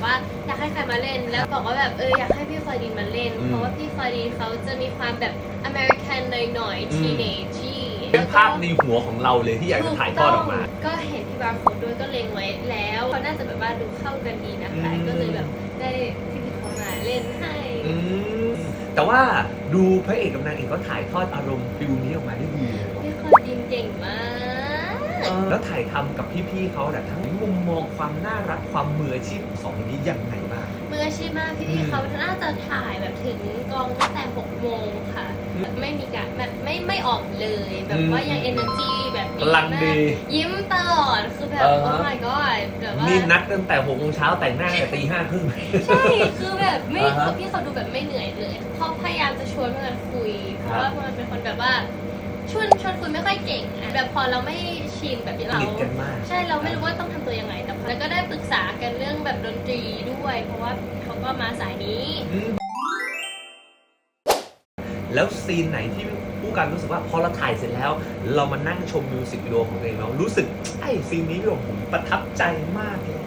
บว่าอยากให้ใครมาเล่น แล้วบอกว่าแบบเอออยากให้พี่ฟอยดินมาเล่นเพราะว่าพี่ฟอยดินเขาจะมีความแบบอเมริกันหน่อยๆ teenage เป็นภาพในหัวของเราเลยที่อยากจะถ่ายทอดออกมา ก็เห็นที่บาร์โค้ดด้วยก็เล็งไว้แล้วเขาน่าจะแบบว่าดูเข้ากันดีนะคะก็เลยแบบได้พี่พี่เขามาเล่นให้แต่ว่าดูพระเอกกับนางเอกก็ถ่ายทอดอารมณ์ฟิลนี้ออกมาได้ดีเลย พี่คอยดินเก่งมาก แล้วถ่ายทำกับพี่ๆเขาแต่ยทั้งมุมมองความน่ารักความมืออาชีพของสองคนนี้ยังไงบ้างมืออาชีพมากพี่พี่ๆเขาน่าจะถ่ายแบบถึงกองตั้งแต่6โมงค่ะอืมไม่มีการแบบไม่ไม่ออกเลย แบบอืมว่ายัง energy แบบพลังดียิ้มตลอดคือแบบเออ oh my god แบบว่านี่นัดตั้งแต่หกโมงเช้าแต่งหน้าแต่ตีห้าครึ่งใช่คือแบบไม่อ่าฮะพี่เขาดูแบบไม่เหนื่อยเลยเขาพยายามจะชวนเพื่อนคุย เพราะว่ามันเป็นคนแบบว่า ชวนชวนคุยไม่ค่อยเก่งอะแบบพอเราไม่ชินแบบสเรานิทกันมาก ใช่เราไม่รู้ว่าต้องทำตัวยังไงแต่แล้วก็ได้ปรึกษากันเรื่องแบบดนตรีด้วย เพราะว่าเขาก็มาสายนี้อืมแล้วซีนไหนที่ผู้การรู้สึกว่าพอเราถ่ายเสร็จแล้ว เรามานั่งชมมิวสิกวิดีโอของตัวเองแล้วรู้สึกไอ้ซีนนี้พี่ผมประทับใจมากเลย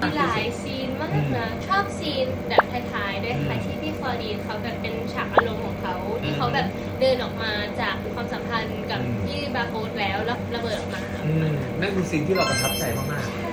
มีหลายซีนมากนะชอบซีนแบบท้ายๆด้วยค่ะอืมที่พี่ฟอร์ดีนเขาแบบเป็นฉากอารมณ์ของเขาที่เขาแบบ เดินออกมาจากความสัมพันธ์กับอืมพี่บาร์โค้ดแล้วแล้วระเบิดออกมา อืมนั่นคือซีนที่เราประทับใจมากๆ